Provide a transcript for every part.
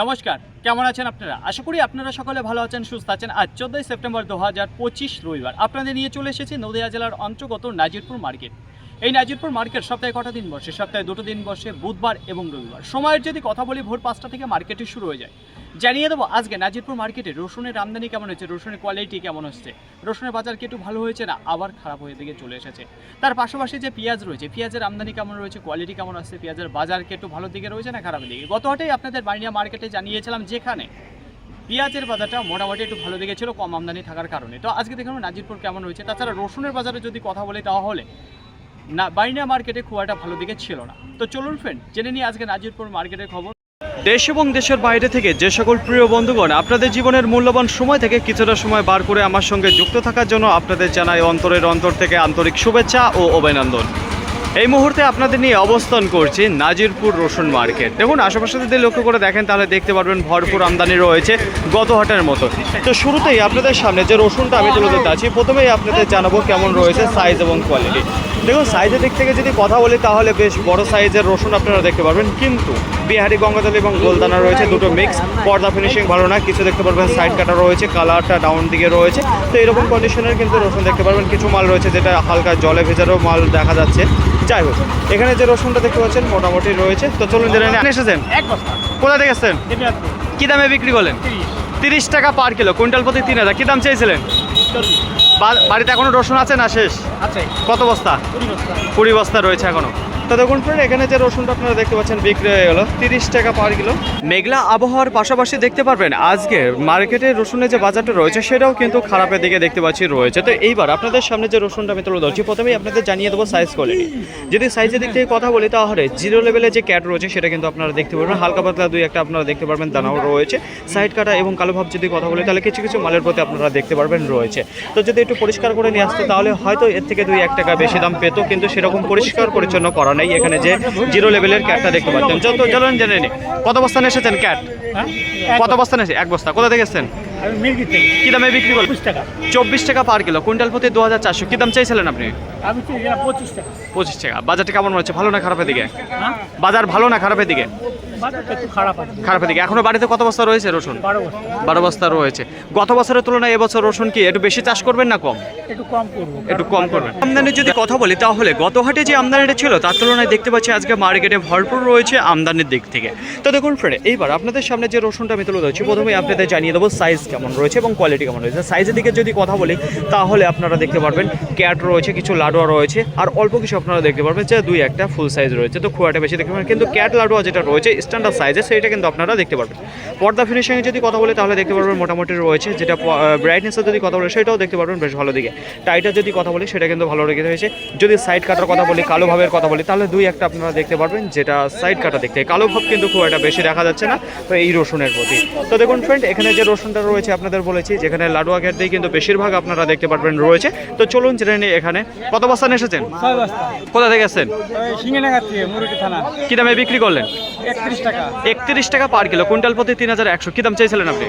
নমস্কার, কেমন আছেন আপনারা? আশা করি আপনারা সকলে ভালো আছেন, সুস্থ আছেন। আজ চোদ্দই সেপ্টেম্বর দু হাজার পঁচিশ রবিবার। আপনাদের নিয়ে চলে এসেছি নদিয়া জেলার অন্তর্গত নাজিরপুর মার্কেট এই নাজিরপুর মার্কেট সপ্তাহে কটা দিন বসে? সপ্তাহে দুটো দিন বসে, বুধবার এবং রবিবার। সময়ের যদি কথা বলি, ভোর পাঁচটা থেকে মার্কেটে শুরু হয়ে যায়। জানিয়ে দেবো, আজকে নাজিরপুর মার্কেটে রসুনের আমদানি কেমন হচ্ছে রসুনের কোয়ালিটি কেমন হচ্ছে? রসুনের বাজার কি একটু ভালো হয়েছে না আবার খারাপ হয়ে দিকে চলে এসেছে? তার পাশাপাশি যে পেঁয়াজ রয়েছে, পেঁয়াজের আমদানি কেমন রয়েছে? কোয়ালিটি কেমন আসছে পেঁয়াজের বাজার কি একটু ভালো দিকে রয়েছে না খারাপ দিকে? গত হাটেই আপনাদের বানিয়া মার্কেটে জানিয়েছিলাম যেখানে পেঁয়াজের বাজারটা মোটামুটি একটু ভালো দিকে ছিল, কম আমদানি থাকার কারণে। তো আজকে দেখুন নাজিরপুর কেমন হয়েছে। তাছাড়া রসুনের বাজারে যদি কথা বলি তাহলে না বাইনা মার্কেটে খুব একটা ভালো দিকে ছিল না। তো চলুন ফ্রেন্ড জেনে নিই আজকে নাজিরপুর মার্কেটের খবর। দেশ এবং দেশের বাইরে থেকে যে সকল প্রিয় বন্ধুগণ, আপনাদের জীবনের মূল্যবান সময় থেকে কিছুটা সময় বার করে আমার সঙ্গে যুক্ত থাকার জন্য আপনাদের জানাই অন্তরের অন্তর থেকে আন্তরিক শুভেচ্ছা ও অভিনন্দন। এই মুহূর্তে আপনাদের নিয়ে অবস্থান করছি নাজিরপুর রসুন মার্কেট দেখুন, আশেপাশে যদি লক্ষ্য করে দেখেন, তাহলে দেখতে পারবেন ভরপুর আমদানি রয়েছে গত হাটের মতো। তো শুরুতেই আপনাদের সামনে যে রসুনটা আমি তুলে ধরতে আছি, প্রথমেই আপনাদের জানাব কেমন রয়েছে সাইজ এবং কোয়ালিটি দেখুন সাইজের দিক থেকে যদি কথা বলি তাহলে বেশ বড় সাইজের রসুন আপনারা দেখতে পারবেন। কিন্তু বিহারি গঙ্গাজল এবং গোলদানা রয়েছে দুটো মিক্স পর্দা ফিনিশিং ভালো না কিছু দেখতে পারবেন সাইড কাটা রয়েছে কালারটা ডাউন দিকে রয়েছে। তো এরকম কন্ডিশনের কিন্তু রসুন দেখতে পারবেন। কিছু মাল রয়েছে যেটা হালকা জলে ভেজারও মাল দেখা যাচ্ছে। যাই হোক এখানে যে রসুনটা দেখতে পাচ্ছেন মোটামুটি রয়েছে। তো চলুন জেনে নিয়ে এসেছেন? কোথা থেকে এসেছেন? কী দামে বিক্রি করলেন? তিরিশ। টাকা পার কিলো কুইন্টাল প্রতি তিন হাজার। কী দাম চেয়েছিলেন? বাড়িতে এখনও রসুন আছে না শেষ? আছে। কত বস্তা? কুড়ি বস্তা। কুড়ি বস্তা রয়েছে এখনও। তো দেখুন ফ্রেন্ড এখানে যে রসুনটা আপনারা দেখতে পাচ্ছেন বিক্রি হয়ে গেল, তিরিশ টাকা পার কিলো। মেঘলা আবহাওয়ার পাশাপাশি দেখতে পারবেন, আজকে মার্কেটে রসুনের যে বাজারটা রয়েছে, সেটাও কিন্তু খারাপের দিকে দেখতে পাচ্ছি রয়েছে। তো এইবার আপনাদের সামনে যে রসুনটা আমি তুলে ধরছি, প্রথমেই আপনাদের জানিয়ে দেবো সাইজ কোয়ালিটি যদি সাইজের দিক থেকে কথা বলি, তাহলে জিরো লেভেলে যে ক্যাট রয়েছে, সেটা কিন্তু আপনারা দেখতে পারবেন। হালকা পাতলা দুই একটা আপনারা দেখতে পারবেন, দানাও রয়েছে। সাইড কাটা এবং কালো ভাব যদি কথা বলি, তাহলে কিছু কিছু মালের প্রতি আপনারা দেখতে পারবেন রয়েছে। তো যদি একটু পরিষ্কার করে নিয়ে আসতো, তাহলে হয়তো এর থেকে দুই এক টাকা বেশি দাম পেতো, কিন্তু সেরকম পরিষ্কার পরিচ্ছন্ন করা নেই এখানে যে জিরো লেভেলের ক্যাটটা দেখতে পাচ্ছেন। যত চলুন জেনে নিই কত বস্তানে এসেছেন ক্যাট? হ্যাঁ? কত বস্তানে এসে এক বস্তা। কোথা থেকে এসেছেন? কী দামে বিক্রি করবেন চব্বিশ টাকা। Per kilo. কুইন্টাল প্রতি দু হাজার চারশো। কি দাম চাইছিলেন আপনি? টাকা। পঁচিশ টাকা। বাজারটা কেমন হচ্ছে ভালো না খারাপের দিকে? হ্যাঁ? বাজার ভালো না খারাপের দিকে? খারাপের দিকে এখনও বাড়িতে কত বস্তা রয়েছে রসুন? বারো বস্তা। রয়েছে। গত বছরের তুলনায় এবছর রসুন কি একটু বেশি চাষ করবেন না কম? একটু কম করব। একটু কম করবেন। আমদানির যদি কথা বলি তাহলে গত হাটে যে আমদানিটা ছিল তার তুলনায় দেখতে পাচ্ছি আজকে মার্কেটে ভরপুর রয়েছে আমদানির দিক থেকে। তো দেখুন ফ্রেন্ড এইবার আপনাদের সামনে যে রসুনটা আমি তুলে ধরছি প্রথমেই আপনাদের জানিয়ে দেবো সাইজ কেমন রয়েছে এবং কোয়ালিটি কেমন রয়েছে। সাইজের দিকে যদি কথা বলি তাহলে আপনারা দেখতে পারবেন ক্যাট রয়েছে কিছু লাডুয়া রয়েছে আর অল্প কিছু আপনারা দেখতে পারবেন যে দুই একটা ফুল সাইজ রয়েছে। তো খুব একটা বেশি দেখতে পারবেন কিন্তু ক্যাট লাডুয়া যেটা রয়েছে স্ট্যান্ডার্ড সাইজে সেটা কিন্তু আপনারা দেখতে পারবেন। পর্দা ফিনিশিংয়ে যদি কথা বলি তাহলে দেখতে পারবেন মোটামুটি রয়েছে যেটা ব্রাইটনেসের যদি কথা বলে সেটাও দেখতে পারবেন বেশ ভালো দিকে। টাইটার যদি কথা বলি সেটা কিন্তু ভালো রেখে হয়েছে যদি সাইড কাটার কথা বলি কালো ভাবের কথা বলি তাহলে দুই একটা আপনারা দেখতে পারবেন যেটা সাইড কাটা দেখতে। কালো ভাব কিন্তু খুব একটা বেশি দেখা যাচ্ছে না তো এই রসুনের প্রতি। তো দেখুন ফ্রেন্ড এখানে যে রসুনটা রয়েছে আপনাদের বলেছি যেখানে লাডুয়া ঘের দিয়ে কিন্তু বেশিরভাগ আপনারা দেখতে পারবেন রয়েছে। তো চলুন জেনে নিই এখানে। কত বস্তা এসেছেন? কোথা থেকে থানা। কী দামে বিক্রি করলেন? একত্রিশ টাকা। Per kilo. কুইন্টাল প্রতি তিন হাজার একশো। কী দাম চাইছিলেন আপনি?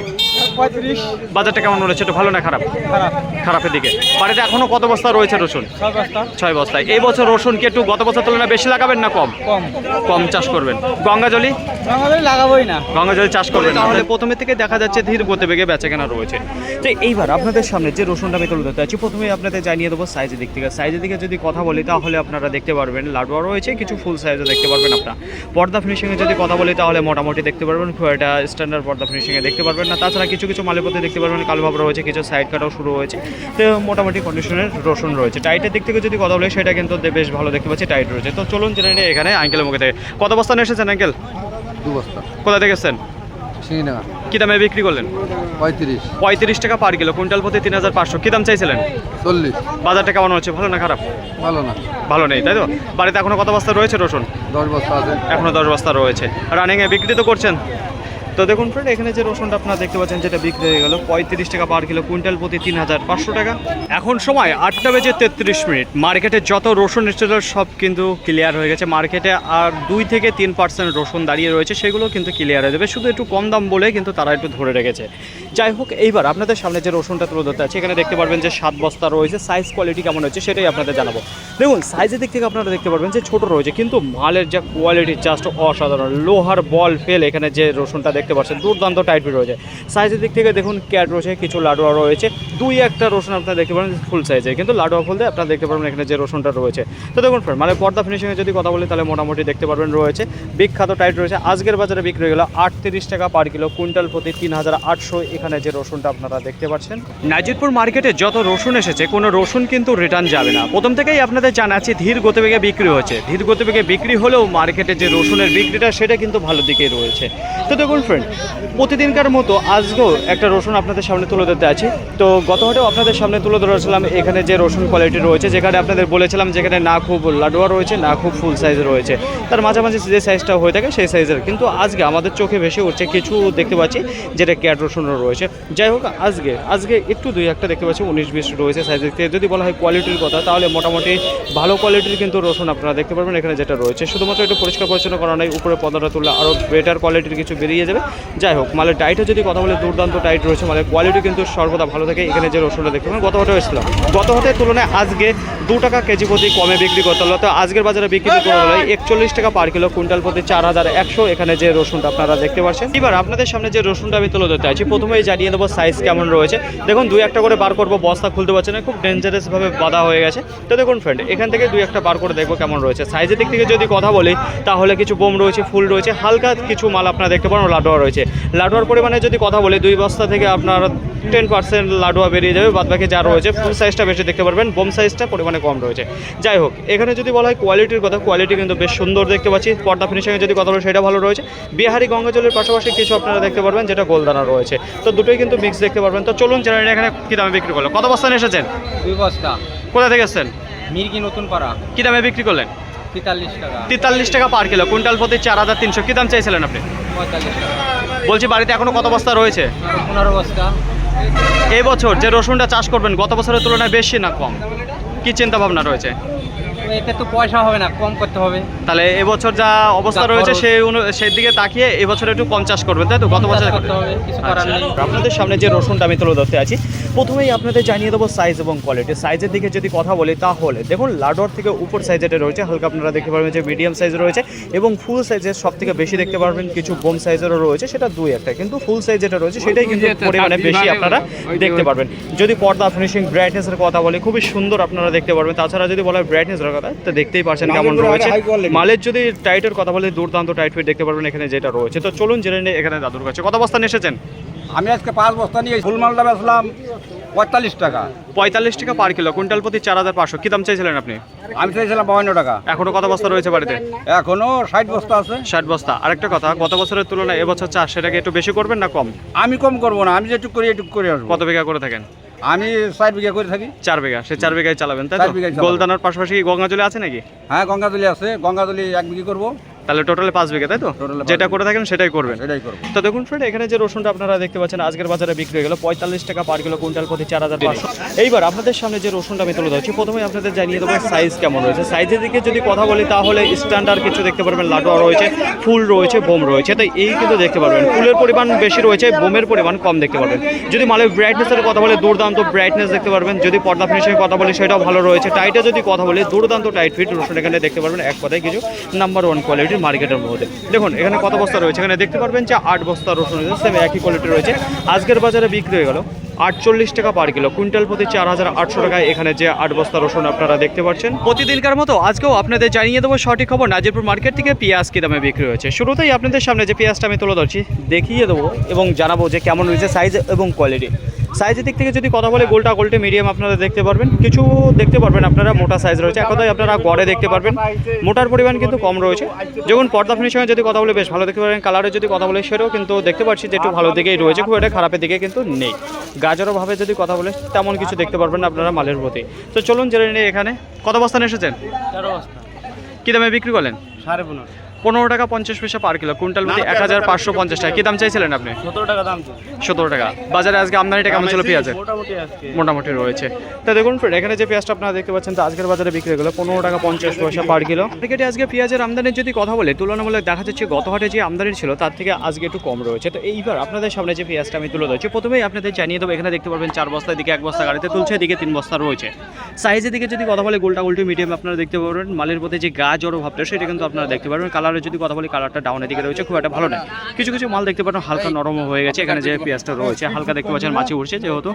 বাজারটা কেমন রয়েছে একটু ভালো না খারাপ? খারাপ। খারাপের দিকে। বাড়িতে এখনও কত বস্তা রয়েছে রসুন? ছয় বস্তা। এই বছর রসুন কি একটু গত বছর তুলনায় বেশি লাগাবেন না কম? কম। চাষ করবেন। গঙ্গাজলি? লাগাবোই না। গঙ্গাজলি চাষ করবেন তাহলে প্রথমে থেকে দেখা যাচ্ছে ধীর গতি বেগে বেচা কেনা রয়েছে। তো এইবার আপনাদের সামনে যে রসুনটা আমি তুলে ধরতে আছি প্রথমে আপনাদের জানিয়ে দেবো সাইজের দিক থেকে। সাইজের দিকে যদি কথা বলি তাহলে আপনারা দেখতে পারবেন। লাডুয়া রয়েছে কিছু ফুল সাইজে দেখতে পারবেন আপনারা। পর্দা ফিনিশিংয়ে যদি কথা বলি তাহলে মোটামুটি দেখতে পারবেন খুব একটা স্ট্যান্ডার্ড পর্দা ফিনিশিংয়ে দেখতে পারবেন না। তাছাড়া কিছু কিছু মালিপত্র দেখতে পারবেন কালো ভাব রয়েছে কিছু সাইড কাটাও শুরু হয়েছে। তো মোটামুটি কন্ডিশনের রোশন রয়েছে। টাইটের দিক থেকে যদি কথা বলি সেটা কিন্তু বেশ ভালো দেখতে পাচ্ছি টাইট রয়েছে। তো চলুন জেনে এখানে আঙ্কেলের মুখে থেকে। কত বস্তা এসেছেন আঙ্কেল? দু বস্তা। কোথা থেকে এসেছেন? শিঙিনাগা কী দামে বিক্রি করলেন? পঁয়ত্রিশ। পঁয়ত্রিশ টাকা পার কিলো কুইন্টাল প্রতি তিন হাজার পাঁচশো। কী দাম চাইছিলেন? চল্লিশ। বাজারটা কেমন হচ্ছে? ভালো না খারাপ? ভালো না। ভালো নেই তাই তো? বাড়িতে এখনও কত বস্তা রয়েছে রসুন? দশ বস্তা আছে। এখনও দশ বস্তা রয়েছে। রানিংয়ে বিক্রি তো করছেন? তো দেখুন ফ্রেন্ড এখানে যে রসুনটা আপনারা দেখতে পাচ্ছেন, যেটা বিক্রি হয়ে গেল, পঁয়ত্রিশ টাকা পার কিলো কুইন্টাল প্রতি তিন হাজার পাঁচশো টাকা। এখন সময় আটটা বেজে তেত্রিশ মিনিট। মার্কেটে যত রসুন এসেছিল, সব কিন্তু ক্লিয়ার হয়ে গেছে। মার্কেটে আর দুই থেকে তিন পার্সেন্ট রসুন দাঁড়িয়ে রয়েছে, সেগুলো কিন্তু ক্লিয়ার হয়ে যাবে। শুধু একটু কম দাম বলে কিন্তু তারা একটু ধরে রেখেছে। যাই হোক, এইবার আপনাদের সামনে যে রসুনটা তুলে ধরতে আছে এখানে দেখতে পারবেন যে সাত বস্তা রয়েছে সাইজ কোয়ালিটি কেমন হচ্ছে সেটাই আপনাদের জানাব। দেখুন সাইজের দিক থেকে আপনারা দেখতে পারবেন যে ছোট রয়েছে, কিন্তু মালের যা কোয়ালিটি জাস্ট অসাধারণ। লোহার বল ফেল এখানে যে রসুনটা দেখতে পাচ্ছেন, দুর্দান্ত টাইট রয়েছে। সাইজের দিক থেকে দেখুন, ক্যাট রয়েছে, কিছু লাডুয়া রয়েছে। দুই একটা রসুন আপনারা দেখতে পারবেন ফুল সাইজে কিন্তু লাডুয়া ফুল দিয়ে আপনারা দেখতে পারবেন এখানে যে রসুনটা রয়েছে। তো দেখুন ফ্রেন্ড মানে পর্দা ফিনিশিংয়ে যদি কথা বলি, তাহলে মোটামুটি দেখতে পারবেন রয়েছে, বিখ্যাত টাইট রয়েছে। আজকের বাজারে বিক্রি হয়ে গেল আটত্রিশ টাকা পার কিলো কুইন্টাল প্রতি তিন হাজার আটশো এখানে যে রসুনটা আপনারা দেখতে পাচ্ছেন। নাজিরপুর মার্কেটে যত রসুন এসেছে, কোনো রসুন কিন্তু রিটার্ন যাবে না। প্রথম থেকেই আপনাদের জানাচ্ছি, ধীর গতিবেগে বিক্রি হচ্ছে। ধীর গতিবেগে বিক্রি হলেও মার্কেটে যে রসুনের বিক্রিটা, সেটা কিন্তু ভালো দিকেই রয়েছে। তো দেখুন ফ্রেন্ড প্রতিদিনকার মতো আজকেও একটা রসুন আপনাদের সামনে তুলে ধরতে আছি। তো গত হাটেও আপনাদের সামনে তুলে ধরেছিলাম, এখানে যে রসুন কোয়ালিটি রয়েছে, যেখানে আপনাদের বলেছিলাম যেখানে না খুব লাডুয়া রয়েছে, না খুব ফুল সাইজ রয়েছে। তার মাঝামাঝি যে সাইজটা হয়ে থাকে, সেই সাইজের কিন্তু আজকে আমাদের চোখে ভেসে উঠছে কিছু দেখতে পাচ্ছি, যেটা ক্যাট রসুনও রয়েছে। যাই হোক, আজকে আজকে একটু দুই একটা দেখতে পাচ্ছি, উনিশ বিশ রয়েছে সাইজের থেকে যদি বলা হয় কোয়ালিটির কথা, তাহলে মোটামুটি ভালো কোয়ালিটির কিন্তু রসুন আপনারা দেখতে পারবেন এখানে যেটা রয়েছে। শুধুমাত্র একটু পরিষ্কার পরিচ্ছন্ন করা নয় উপরে পদাটা তুললে আরও বেটার কোয়ালিটির কিছু বেরিয়ে যাবে। যাই হোক, মালের টাইটে যদি কথা বলে, দুর্দান্ত টাইট রয়েছে মালের। কোয়ালিটি কিন্তু সর্বদা ভালো থাকে। এখানে যে রসুনটা দেখতে পাবেন, গত হাটে এসেছিলাম। গত হাটের তুলনায় আজকে দু টাকা কেজি প্রতি কমে বিক্রি করতে হলো। তো আজকের বাজারে বিক্রি করতে হলো একচল্লিশ টাকা পার কিলো কুইন্টাল প্রতি চার হাজার একশো এখানে যে রসুনটা আপনারা দেখতে পাচ্ছেন। এবার আপনাদের সামনে যে রসুনটা আমি তুলে ধরতে আছি প্রথমেই জানিয়ে দেবো সাইজ কেমন রয়েছে। দেখুন, দুই একটা করে বার করব, বস্তা খুলতে পারছে না, খুব ডেঞ্জারাসভাবে বাধা হয়ে গেছে। তো দেখুন ফ্রেন্ড এখান থেকে দুই একটা বার করে দেখব কেমন রয়েছে। সাইজের দিক থেকে যদি কথা বলি, তাহলে কিছু বোম রয়েছে, ফুল রয়েছে, হালকা কিছু মাল আপনারা দেখতে পারেন, লাডুয়া রয়েছে। লাডুয়ার পরিমাণে যদি কথা বলি, দুই বস্তা থেকে আপনার টেন পার্সেন্ট লাডুয়া বেরিয়ে যাবে বাদ বাকি যা রয়েছে ফুল সাইজটা বেশি দেখতে পারবেন, বোম সাইজটা পরিমাণে কম রয়েছে। যাই হোক, এখানে যদি বলা হয় কোয়ালিটির কথা কোয়ালিটি কিন্তু বেশ সুন্দর দেখতে পাচ্ছি, পর্দা ফিনিশিংয়ে যদি কথা বলি, সেটা ভালো রয়েছে। বিহারি গঙ্গাজলের পাশাপাশি কিছু আপনারা দেখতে পারবেন, যেটা গোলদানা রয়েছে। তো দুটোই কিন্তু মিক্স দেখতে পারবেন। তো চলুন জেনারেল এখানে কী দামে বিক্রি করল? কত বস্তা নিয়ে এসেছেন? দুই বস্তা। কোথা থেকে এসেছেন? মির্গি নতুন পাড়া। কী দামে বিক্রি করলেন? তেতাল্লিশ টাকা। তেতাল্লিশ টাকা পার কিলো। কুইন্টাল প্রতি চার হাজার তিনশো। কী দাম চাইছিলেন আপনি? বলছি বাড়িতে এখনও কত বস্তা রয়েছে? পনেরো বস্তা। এই বছর যে রসুনটা চাষ করবেন গত বছরের তুলনায় বেশি না কম? কি চিন্তা ভাবনা রয়েছে? এতে তো পয়সা হবে না কম করতে হবে। তাহলে এবছর যা অবস্থা রয়েছে। সেই সেই দিকে তাকিয়ে এবছর একটু কম চাষ করবেন তাই তো? গত বছর করতে হবে কিছু করার নেই। আপনাদের সামনে যে রসুনটা আমি তুলে ধরতে আছি প্রথমেই আপনাদের জানিয়ে দেবো সাইজ এবং কোয়ালিটি সাইজের দিকে যদি কথা বলি তাহলে দেখুন লাডোর থেকে উপর সাইজের রয়েছে হালকা আপনারা দেখতে পারবেন যে মিডিয়াম সাইজ রয়েছে এবং ফুল সাইজের সব থেকে বেশি দেখতে পারবেন কিছু বোম সাইজেরও রয়েছে সেটা দুই একটা। কিন্তু ফুল সাইজ যেটা রয়েছে সেটাই কিন্তু পরিমাণে বেশি আপনারা দেখতে পারবেন। যদি পর্দা ফিনিশিং ব্রাইটনেসের কথা বলি খুবই সুন্দর আপনারা দেখতে পারবেন। তাছাড়া যদি বলা হয় ব্রাইটনেসের কথা তো দেখতেই পারছেন কেমন রয়েছে। মালের যদি টাইটের কথা বলি দুর্দান্ত টাইট ফিট দেখতে পারবেন এখানে যেটা রয়েছে। তো চলুন জেনে নিই এখানে দাদুর কাছে। কত বস্তা নিয়ে এসেছেন? আমি আজকে পাঁচ বস্তা নিয়ে ফুল মালটা বেচলাম পঁয়তাল্লিশ টাকা। পঁয়তাল্লিশ টাকা পার কিলো কুইন্টাল প্রতি চার হাজার পাঁচশো। কী দাম চাইছিলেন আপনি? আমি চাইছিলাম বাউন্ন টাকা। এখনও কত বস্তা রয়েছে বাড়িতে? এখনও ষাট বস্তা আছে। ষাট বস্তা। আরেকটা কথা গত বছরের তুলনায় এবছর চাষ সেটাকে একটু বেশি করবেন না কম? আমি কম করব না আমি যেটুকু করি এটুকু করে আসব। কত বিঘা করে থাকেন? আমি চার বিঘা করে থাকি। চার বিঘা সে চার বিঘায় চালাবেন তাই তো। গোলদানার পাশাপাশি গঙ্গাজলে আছে নাকি? হ্যাঁ গঙ্গাজলি আছে। গঙ্গাজলি এক বিঘি করব। তাহলে টোটালে পাঁচ বিঘা তাই তো? যেটা করে থাকেন সেটাই করবেন। এটাই করব। তো দেখুন ফ্রেন্ড এখানে যে রসুনটা আপনারা দেখতে পাচ্ছেন আজকের বাজারে বিক্রি হয়ে গেল পঁয়তাল্লিশ টাকা পার কিলো কুইন্টাল প্রতি চার হাজার পাঁচশো। এইবার আপনাদের সামনে যে রসুনটা আমি তুলে ধরছি প্রথমে আপনাদের জানিয়ে দেবো সাইজ কেমন রয়েছে। সাইজের দিকে যদি কথা বলি তাহলে স্ট্যান্ডার্ড কিছু দেখতে পারবেন লাটোয়া রয়েছে ফুল রয়েছে বোম রয়েছে। তো এই কিন্তু দেখতে পারবেন ফুলের পরিমাণ বেশি রয়েছে বোমের পরিমাণ কম দেখতে পারবেন। যদি মালের ব্রাইটনেসের কথা বলে দুর্দান্ত ব্রাইটনেস দেখতে পারবেন। যদি পর্দা ফিনিশিংয়ের কথা বলি সেটাও ভালো রয়েছে। টাইটে যদি কথা বলি দুর্দান্ত টাইট ফিট রসুন এখানে দেখতে পারবেন। এক কথায় কিছু নাম্বার ওয়ান কোয়ালিটির মার্কেটের মধ্যে। দেখুন, এখানে কত বস্তা রয়েছে? এখানে দেখতে পারবেন যে আট বস্তা রসুন সেম একই কোয়ালিটি রয়েছে। আজকের বাজারে বিক্রি হয়ে গেল আটচল্লিশ টাকা পার কিলো কুইন্টাল প্রতি চার হাজার আটশো টাকায় এখানে যে আট বস্তা রসুন আপনারা দেখতে পাচ্ছেন। প্রতিদিনকার মতো আজকেও আপনাদের জানিয়ে দেবো সঠিক খবর। নাজিরপুর মার্কেট থেকে পেঁয়াজ কি দামে বিক্রি হয়েছে। শুরুতেই আপনাদের সামনে যে পেঁয়াজটা আমি তুলে ধরছি, দেখিয়ে দেবো এবং জানাব যে কেমন রয়েছে সাইজ এবং কোয়ালিটি সাইজের দিক থেকে যদি কথা বলে গোলটা গোলটে মিডিয়াম আপনারা দেখতে পারবেন। কিছু দেখতে পারবেন আপনারা মোটা সাইজ রয়েছে। এক কথায় আপনারা গড়ে দেখতে পারবেন। মোটার পরিমাণ কিন্তু কম রয়েছে। যেমন পর্দা ফিনিশিংয়ে যদি কথা বলে বেশ ভালো দেখতে পারবেন কালারের যদি কথা বলে সেটাও কিন্তু দেখতে পাচ্ছি যে একটু ভালো দিকেই রয়েছে। খুব একটা খারাপের দিকে কিন্তু নেই। গাজরভাবে যদি কথা বলে তেমন কিছু দেখতে পারবেন না আপনারা মালের প্রতি। তো চলুন জেনে নিয়ে এখানে। কত বস্তা নিয়ে এসেছেন? তেরো বস্তা। কী দামে বিক্রি করলেন? সাড়ে পনেরো। পনেরো টাকা পঞ্চাশ পয়সা পার কিলো কুইন্টাল প্রতি এক হাজার পাঁচশো পঞ্চাশ টাকা। কি দাম চাইছিলেন আপনি? সতেরো টাকা দাম সতেরো টাকা। বাজারে আজকে আমদানিটা কেমন ছিল পেঁয়াজের? মোটামুটি রয়েছে। তো দেখুন এখানে যে পেঁয়াজটা আপনারা দেখতে পাচ্ছেন তো আজকের বাজারে বিক্রি হয়ে গেলো পনেরো টাকা পঞ্চাশ পয়সা পার কিলো মার্কেটে আজকে পেঁয়াজের আমদানির যদি কথা বলে তুলনামূলক দেখা যাচ্ছে গত হাটে যে আমদানি ছিল তার থেকে আজকে একটু কম রয়েছে। তো এইবার আপনাদের সামনে যে পেঁয়াজটা আমি তুলে ধরছি প্রথমেই আপনাদের জানিয়ে দেবো এখানে দেখতে পারবেন চার বস্তার দিকে এক বস্তা গাড়িতে তুলছে এদিকে তিন বস্তা রয়েছে। সাইজের দিকে যদি কথা বলে গোলটা উল্টি মিডিয়াম আপনারা দেখতে পারবেন। মালের প্রতি যে গা জড়ো ভাবটা সেটা কিন্তু আপনারা দেখতে পারবেন। কালারের যদি কথা বলি কালারটা ডাউনের দিকে রয়েছে খুব একটা ভালো নয়। কিছু কিছু মাল দেখতে পারেন হালকা নরম হয়ে গেছে এখানে যে পেঁয়াজটা রয়েছে হালকা দেখতে পাচ্ছেন মাছি উঠছে যেহেতু।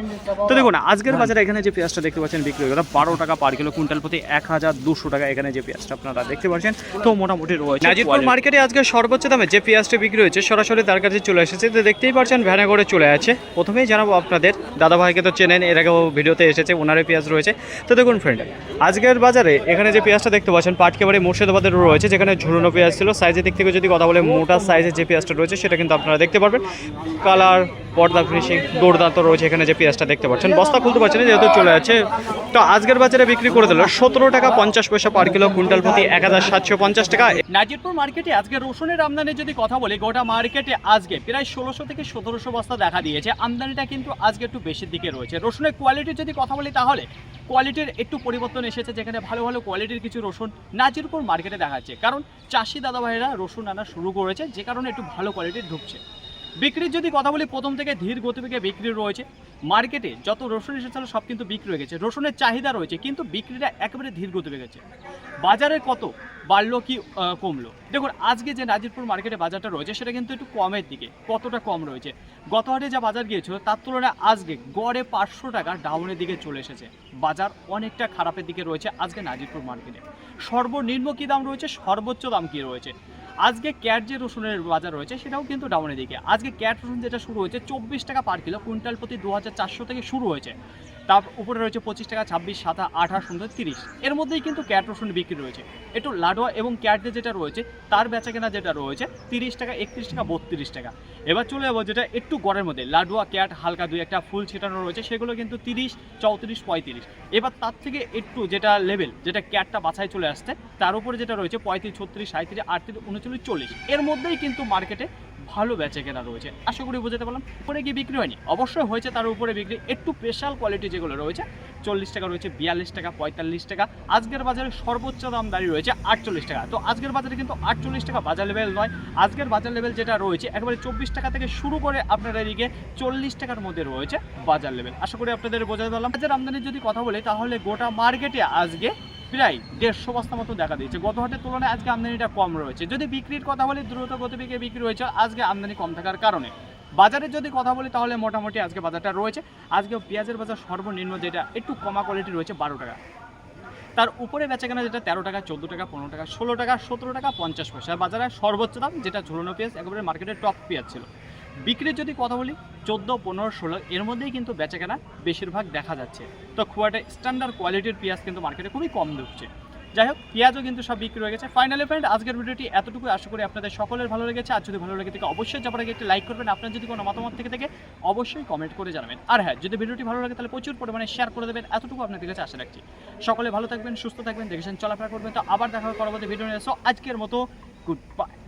তো দেখুন আজকের বাজারে এখানে যে পেঁয়াজটা দেখতে পাচ্ছেন বিক্রি হয়ে গেল বারো টাকা পার কিলো কুইন্টাল প্রতি এক হাজার দুশো টাকা এখানে যে পেঁয়াজটা আপনারা দেখতে পাচ্ছেন। তো মোটামুটি রয়েছে নাজিরপুর মার্কেটে আজকে সর্বোচ্চ দামে যে পেঁয়াজটা বিক্রি হয়েছে সরাসরি তার কাছে চলে এসেছে। তো দেখতেই পাচ্ছেন ভ্যানে করে চলে আছে। প্রথমেই জানাব আপনাদের দাদা ভাইকে তো চেনেন এর আগেও ভিডিওতে এসেছে ওনারই পেঁয়াজ রয়েছে। তো দেখুন ফ্রেন্ড আজকের বাজারে এখানে যে পেঁয়াজটা দেখতে পাচ্ছেন পাটকেবাড়ি মুর্শিদাবাদের রয়েছে যেখানে ঝুলনো পেঁয়াজ ছিল সাইজের দিক থেকে যদি কথা বলে, মোটা সাইজের যে পেঁয়াজটা রয়েছে, সেটা কিন্তু আপনারা দেখতে পারবেন। কালার, পর্দা ফিনিশিং দৌড়দান্ত রয়েছে এখানে যে পেঁয়াজটা দেখতে পাচ্ছেন। বস্তা খুলতে পারছেন যেহেতু চলে আছে তো আজকের বাজারে বিক্রি করে দিল সতেরো টাকা পঞ্চাশ পয়সা পার কিলো কুইন্টাল প্রতি এক হাজার সাতশো পঞ্চাশ টাকা। নাজিরপুর মার্কেটে আজকে রসুনের আমদানি যদি কথা বলি, গোটা মার্কেটে আজকে প্রায় ষোলোশো থেকে সতেরোশো বস্তা দেখা দিয়েছে। আমদানিটা কিন্তু আজকে একটু বেশির দিকে রয়েছে। রসুনের কোয়ালিটি যদি কথা বলি তাহলে কোয়ালিটির একটু পরিবর্তন এসেছে, যেখানে ভালো ভালো কোয়ালিটির কিছু রসুন নাজিরপুর মার্কেটে দেখা যাচ্ছে। কারণ চাষি দাদা ভাইয়েরা রসুন আনা শুরু করেছে যে কারণে একটু ভালো কোয়ালিটির ঢুকছে। বিক্রির যদি কথা বলি, প্রথম থেকে ধীর গতিবেগে বিক্রি রয়েছে। মার্কেটে যত রসুন এসেছিল, সব কিন্তু বিক্রি হয়ে গেছে। রসুনের চাহিদা রয়েছে, কিন্তু বিক্রিটা একেবারে ধীর গতিবেগে গেছে। বাজারে কত বাড়লো কি কমলো? দেখুন, আজকে যে নাজিরপুর মার্কেটে বাজারটা রয়েছে, সেটা কিন্তু একটু কমের দিকে, কতটা কম রয়েছে। গত হাটে যা বাজার গিয়েছিল, তার তুলনায় আজকে গড়ে পাঁচশো টাকা ডাউনের দিকে চলে এসেছে। বাজার অনেকটা খারাপের দিকে রয়েছে আজকে নাজিরপুর মার্কেটে। সর্বনিম্ন কী দাম রয়েছে? সর্বোচ্চ দাম কী রয়েছে? আজকে ক্যাট যে রসুনের বাজার রয়েছে, সেটাও কিন্তু ডাউনের দিকে। আজকে ক্যাট রসুন যেটা শুরু হয়েছে, চব্বিশ টাকা পার কিলো কুইন্টাল প্রতি দু হাজার চারশো থেকে শুরু হয়েছে। তার উপরে রয়েছে পঁচিশ টাকা, ছাব্বিশ সাতা আঠাশ সুন্দর তিরিশ। এর মধ্যেই কিন্তু ক্যাট রসুন বিক্রি রয়েছে। একটু লাডোয়া এবং ক্যাটে যেটা রয়েছে, তার বেচা কেনা যেটা রয়েছে, তিরিশ টাকা, একত্রিশ টাকা, বত্রিশ টাকা। এবার চলে যাব যেটা একটু গড়ের মধ্যে। লাডুয়া ক্যাট, হালকা দুই একটা ফুল ছেটানো রয়েছে, সেগুলো কিন্তু তিরিশ, চৌত্রিশ, পঁয়ত্রিশ। এবার তার থেকে একটু যেটা লেভেল যেটা ক্যাটটা বাছায় চলে আসছে, তার উপরে যেটা রয়েছে, পঁয়ত্রিশ, ছত্রিশ সাঁত্রিশ আটত্রিশ, উনচল্লিশ চল্লিশ। এর মধ্যেই কিন্তু মার্কেটে ভালো বেচে কেনা রয়েছে। আশা করি বুঝতে পারলাম। উপরে কি বিক্রি হয়নি। অবশ্যই হয়েছে তার উপরে বিক্রি। একটু স্পেশাল কোয়ালিটি যেগুলো রয়েছে, চল্লিশ টাকা রয়েছে, বিয়াল্লিশ টাকা, পঁয়তাল্লিশ টাকা। আজকের বাজারে সর্বোচ্চ দাম দাঁড়িয়ে রয়েছে আটচল্লিশ টাকা। তো আজকের বাজারে কিন্তু আটচল্লিশ টাকা বাজার লেভেল নয়। আজকের বাজার লেভেল যেটা রয়েছে, একেবারে চব্বিশ টাকা থেকে শুরু করে আপনার এদিকে চল্লিশ টাকার মধ্যে রয়েছে বাজার লেভেল আশা করি আপনাদের বোঝাতে পারলাম। বাজার আমদানির যদি কথা বলি, তাহলে গোটা মার্কেটে আজকে প্রায় দেড়শো বস্তা মতো দেখা দিয়েছে। গত হাটের তুলনায় আজকে আমদানিটা কম রয়েছে। যদি বিক্রির কথা বলি, দ্রুত গতিবেগে বিক্রি হয়েছে, আজকে আমদানি কম থাকার কারণে। বাজারে যদি কথা বলি, তাহলে মোটামুটি আজকে বাজারটা রয়েছে। আজকে পেঁয়াজের বাজার সর্বনিম্ন যেটা, একটু কমা কোয়ালিটি রয়েছে বারো টাকা। তার উপরে বেচাকেনা যেটা, তেরো টাকা, চোদ্দ টাকা, পনেরো টাকা, ষোলো টাকা, সতেরো টাকা, পঞ্চাশ পয়সা। বাজারে সর্বোচ্চ দাম, যেটা ঝুলনো পেঁয়াজ, একেবারে মার্কেটের টপ পেঁয়াজ ছিল। বিক্রির যদি কথা বলি, চোদ্দ, পনেরো, ষোলো, এর মধ্যেই কিন্তু বেচাকেনা বেশিরভাগ দেখা যাচ্ছে। তো খুব একটা স্ট্যান্ডার্ড কোয়ালিটির পেঁয়াজ কিন্তু মার্কেটে খুবই কম ঢুকছে। যাই হোক, পেঁয়াজও কিন্তু সব বিক্রি হয়ে গেছে। ফাইনালি ফ্রেন্ড আজকের ভিডিওটি এতটুকু। আশা করি আপনাদের সকলের ভালো লেগেছে। আর যদি ভালো লেগে থাকে, অবশ্যই যাবার আগে একটি লাইক করবেন। আপনার যদি কোনো মতামত থেকে থাকে, অবশ্যই কমেন্ট করে জানাবেন। আর হ্যাঁ যদি ভিডিওটি ভালো লাগে, তাহলে প্রচুর পরিমাণে শেয়ার করে দেবেন। এতটুকু আপনাদের কাছে আশা রাখছি। সকলে ভালো থাকবেন, সুস্থ থাকবেন, দেখেছেন, চলাফেরা করবেন। তো আবার দেখা হবে পরবর্তী ভিডিও নিয়ে। সো আজকের মতো গুড বাই